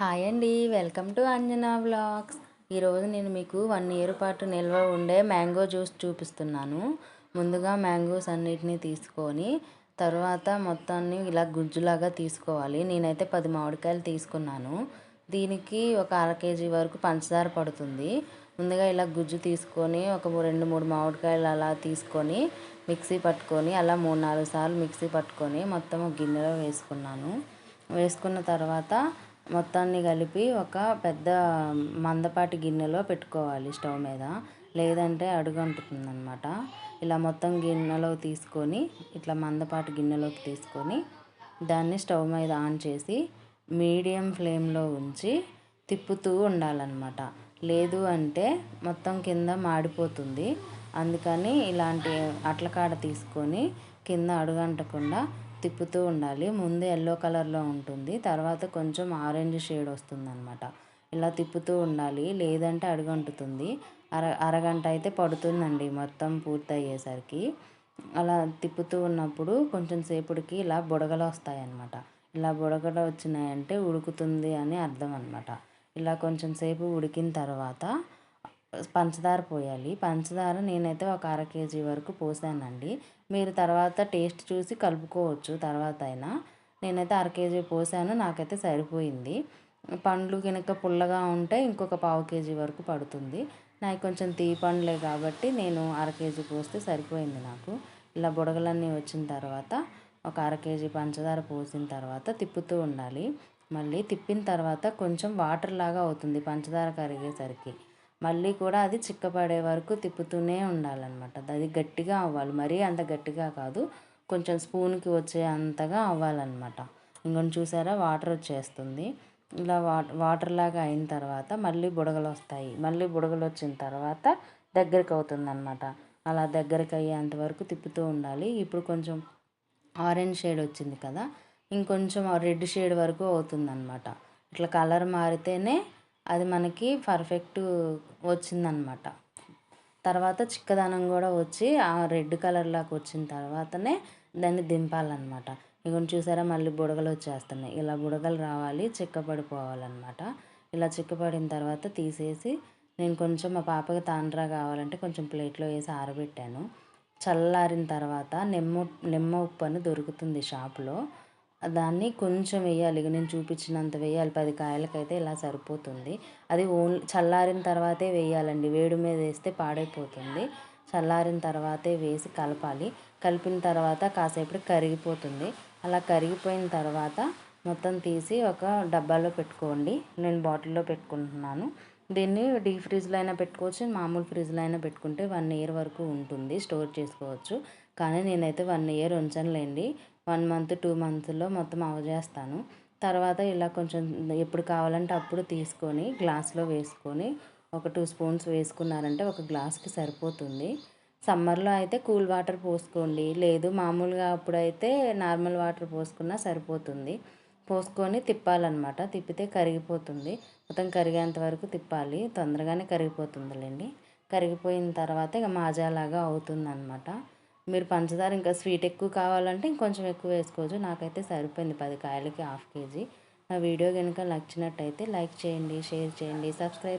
Hi అండి welcome to Anjana vlogs. ఈరోజు నేను మీకు వన్ ఇయర్ పాటు నిల్వ ఉండే మ్యాంగో జ్యూస్ చూపిస్తున్నాను. ముందుగా మ్యాంగోస్ అన్నిటినీ తీసుకొని తర్వాత మొత్తాన్ని ఇలా గుజ్జులాగా తీసుకోవాలి. నేనైతే పది మామిడికాయలు తీసుకున్నాను. దీనికి ఒక అర కేజీ వరకు పంచదార పడుతుంది. ముందుగా ఇలా గుజ్జు తీసుకొని ఒక రెండు మూడు మామిడికాయలు అలా తీసుకొని మిక్సీ పట్టుకొని అలా మూడు నాలుగు సార్లు మిక్సీ పట్టుకొని మొత్తం గిన్నెలో వేసుకున్నాను. వేసుకున్న తర్వాత మొత్తాన్ని కలిపి ఒక పెద్ద మందపాటి గిన్నెలో పెట్టుకోవాలి స్టవ్ మీద. లేదంటే అడుగంటుతుంది అనమాట ఇలా మొత్తం గిన్నెలో తీసుకొని ఇట్లా మందపాటి గిన్నెలోకి తీసుకొని దాన్ని స్టవ్ మీద ఆన్ చేసి మీడియం ఫ్లేమ్లో ఉంచి తిప్పుతూ ఉండాలన్నమాట. లేదు అంటే మొత్తం కింద మాడిపోతుంది. అందుకని ఇలాంటి అట్లకాడ తీసుకొని కింద అడుగంటకుండా తిప్పుతూ ఉండాలి. ముందు ఎల్లో కలర్లో ఉంటుంది. తర్వాత కొంచెం ఆరెంజ్ షేడ్ వస్తుంది అనమాట ఇలా తిప్పుతూ ఉండాలి. లేదంటే అడుగంటుతుంది. అర అరగంట అయితే పడుతుందండి మొత్తం పూర్తయ్యేసరికి. అలా తిప్పుతూ ఉన్నప్పుడు కొంచెం సేపటికి ఇలా బుడగలు వస్తాయన్నమాట. ఇలా బుడగలు వచ్చినాయంటే ఉడుకుతుంది అని అర్థం అనమాట ఇలా కొంచెం సేపు ఉడికిన తర్వాత పంచదార పోయాలి. పంచదార నేనైతే ఒక అర కేజీ వరకు పోసానండి. మీరు తర్వాత టేస్ట్ చూసి కలుపుకోవచ్చు తర్వాత అయినా. నేనైతే అర కేజీ పోసాను నాకైతే సరిపోయింది. పండ్లు కనుక పుల్లగా ఉంటే ఇంకొక పావు కేజీ వరకు పడుతుంది. నాకు కొంచెం తీ పండ్లే కాబట్టి నేను అర కేజీ పోస్తే సరిపోయింది నాకు. ఇలా బుడగలన్నీ వచ్చిన తర్వాత ఒక అర కేజీ పంచదార పోసిన తర్వాత తిప్పుతూ ఉండాలి. మళ్ళీ తిప్పిన తర్వాత కొంచెం వాటర్ లాగా అవుతుంది పంచదార కరిగేసరికి. మళ్ళీ కూడా అది చిక్కపడే వరకు తిప్పుతూనే ఉండాలన్నమాట. అది గట్టిగా అవ్వాలి. మరీ అంత గట్టిగా కాదు. కొంచెం స్పూన్కి వచ్చే అంతగా అవ్వాలన్నమాట. ఇంకొని చూసారా? వాటర్ వచ్చేస్తుంది. ఇలా వాటర్ వాటర్ లాగా అయిన తర్వాత మళ్ళీ బుడగలు వస్తాయి. మళ్ళీ బుడగలు వచ్చిన తర్వాత దగ్గరికి అవుతుందన్నమాట. అలా దగ్గరికి అయ్యేంత వరకు తిప్పుతూ ఉండాలి. ఇప్పుడు కొంచెం ఆరెంజ్ షేడ్ వచ్చింది కదా? ఇంకొంచెం రెడ్ షేడ్ వరకు అవుతుందన్నమాట. ఇట్లా కలర్ మారితేనే అది మనకి పర్ఫెక్ట్ వచ్చిందనమాట తర్వాత చిక్కదనం కూడా వచ్చి ఆ రెడ్ కలర్లోకి వచ్చిన తర్వాతనే దాన్ని దింపాలన్నమాట. ఇక చూసారా మళ్ళీ బుడగలు వచ్చేస్తున్నాయి. ఇలా బుడగలు రావాలి చిక్కపడిపోవాలన్నమాట ఇలా చిక్కపడిన తర్వాత తీసేసి నేను కొంచెం మా పాపకి తాండ్రా కావాలంటే కొంచెం ప్లేట్లో వేసి ఆరబెట్టాను. చల్లారిన తర్వాత నిమ్మ నిమ్మ ఉప్పు అని దొరుకుతుంది షాప్లో దాన్ని కొంచెం వేయాలి. నేను చూపించినంత వేయాలి. పది కాయలకైతే ఇలా సరిపోతుంది. అది ఓన్లీ చల్లారిన తర్వాతే వేయాలండి. వేడి మీద వేస్తే పాడైపోతుంది. చల్లారిన తర్వాతే వేసి కలపాలి. కలిపిన తర్వాత కాసేపు కరిగిపోతుంది. అలా కరిగిపోయిన తర్వాత మొత్తం తీసి ఒక డబ్బాలో పెట్టుకోండి. నేను బాటిల్లో పెట్టుకుంటున్నాను. దీన్ని డీ ఫ్రిడ్జ్లో అయినా పెట్టుకోవచ్చు. మామూలు ఫ్రిడ్జ్లో అయినా పెట్టుకుంటే వన్ ఇయర్ వరకు ఉంటుంది. స్టోర్ చేసుకోవచ్చు. కానీ నేనైతే వన్ ఇయర్ ఉంచనులేండి. వన్ మంత్ టూ మంత్స్లో మొత్తం అవజేస్తాను తర్వాత ఇలా కొంచెం ఎప్పుడు కావాలంటే అప్పుడు తీసుకొని గ్లాస్లో వేసుకొని ఒక టూ స్పూన్స్ వేసుకున్నారంటే ఒక గ్లాస్కి సరిపోతుంది. సమ్మర్లో అయితే కూల్ వాటర్ పోసుకోండి. లేదు మామూలుగా అప్పుడైతే నార్మల్ వాటర్ పోసుకున్నా సరిపోతుంది. పోసుకొని తిప్పాలన్నమాట. తిప్పితే కరిగిపోతుంది. మొత్తం కరిగేంత వరకు తిప్పాలి. తొందరగానే కరిగిపోతుందిలేండి. కరిగిపోయిన తర్వాత ఇక మాజాలాగా అవుతుందన్నమాట. మీరు పంచదార ఇంకా స్వీట్ ఎక్కువ కావాలంటే ఇంకొంచెం ఎక్కువ వేసుకోవచ్చు. నాకైతే సరిపోయింది పది కాయలకి హాఫ్ కేజీ. నా వీడియో కనుక నచ్చినట్టయితే లైక్ చేయండి షేర్ చేయండి సబ్స్క్రైబ్